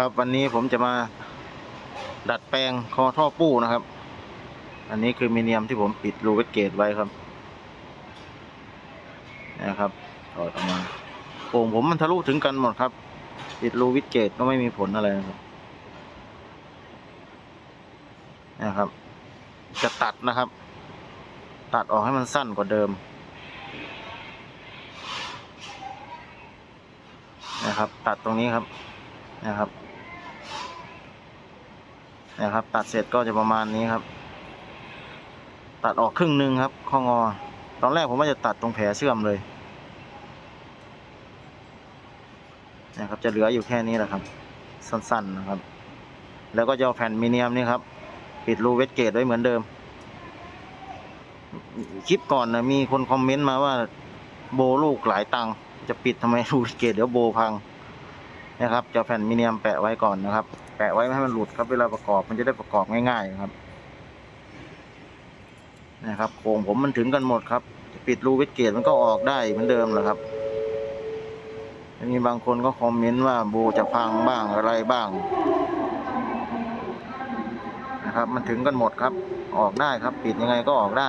ครับวันนี้ผมจะมาดัดแปลงคอท่อปู้นะครับ อันนี้คือมีเนียมที่ผมปิดรูเวทเกตไว้ครับนะครับถอดออกมาโป่งผมมันทะลุถึงกันหมดครับ ปิดรูวิทเกตก็ไม่มีผลอะไรนะครับนะครับ จะตัดนะครับ ตัดออกให้มันสั้นกว่าเดิมนะครับ ตัดตรงนี้ครับนะครับ นะครับ ตัดเสร็จก็จะประมาณนี้ครับ ตัดออกครึ่งหนึ่งครับ ข้องอ ตอนแรกผมว่าจะตัดตรงแผลเชื่อมเลยนะครับ จะเหลืออยู่แค่นี้แหละครับ สั้นๆนะครับ แล้วก็จะเอาแผ่นมิเนียมนี่ครับ ปิดรูเวทเกตไว้เหมือนเดิม คลิปก่อนนะมีคนคอมเมนต์มาว่าโบลูกหลายตังจะปิดทำไมรูเวทเกตเดี๋ยวโบพัง นะครับจะเอาแผ่นมิเนียมแปะไว้ก่อนนะครับ แปะไว้ไม่ให้มันหลุดครับเวลาประกอบมันจะได้ประกอบง่ายๆครับนะครับโครงผมมันถึงกันหมดครับ ปิดรูเวทเกตมันก็ออกได้เหมือนเดิมแหละครับมีบางคนก็คอมเมนต์ว่าโบจะพังบ้างอะไรบ้างนะครับ มันถึงกันหมดครับ ออกได้ครับ ปิดยังไงก็ออกได้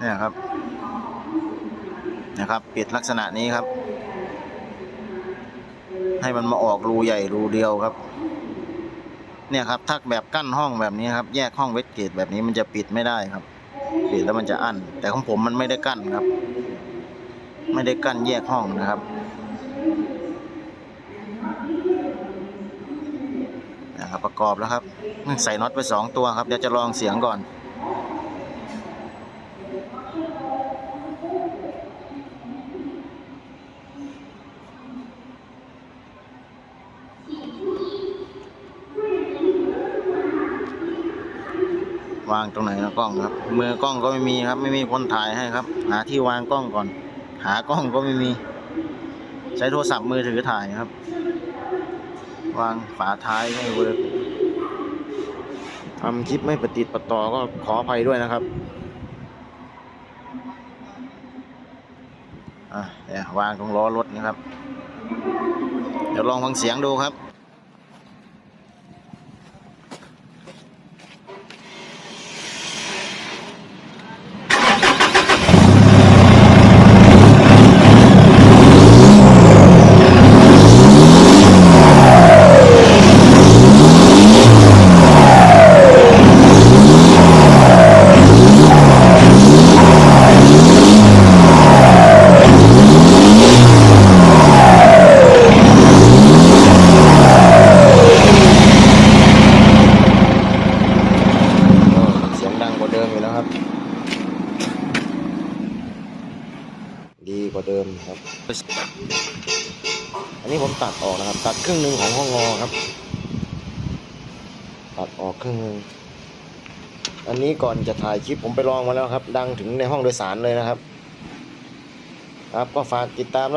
เนี่ยครับนะครับปิดลักษณะนี้ครับ ให้มันมาออกรูใหญ่รูเดียวครับ เนี่ยครับถ้าแบบกั้นห้องแบบนี้ครับ แยกห้องเวทเกตแบบนี้มันจะปิดไม่ได้ครับ ปิดแล้วมันจะอั้นแต่ของผมมันไม่ได้กั้นครับ ไม่ได้กั้นแยกห้องนะครับนะครับประกอบแล้วครับใส่น็อตไปสองตัวครับเดี๋ยวจะลองเสียงก่อน วางตรงไหนนะกล้องครับมือกล้องก็ไม่มีครับ ไม่มีคนถ่ายให้ครับ หาที่วางกล้องก่อน หากล้องก็ไม่มี ใช้โทรศัพท์มือถือถ่ายครับ วางฝาท้ายไม่เวิร์กทำคลิปไม่ปฏิดประต่อก็ขออภัยด้วยนะครับอะเดี๋ยววางตรงล้อรถนะครับ เดี๋ยวลองฟังเสียงดูครับ เสียงดังกว่าเดิมอยู่แล้วครับ ดี กว่าเดิมครับ อันนี้ผมตัดออกนะครับ ตัดครึ่งหนึ่งของห้องงอครับ ตัดออกครึ่งหนึ่งอันนี้ก่อนจะถ่ายคลิปผมไปลองมาแล้วครับ ดังถึงในห้องโดยสารเลยนะครับ ครับก็ฝากติดตามด้วย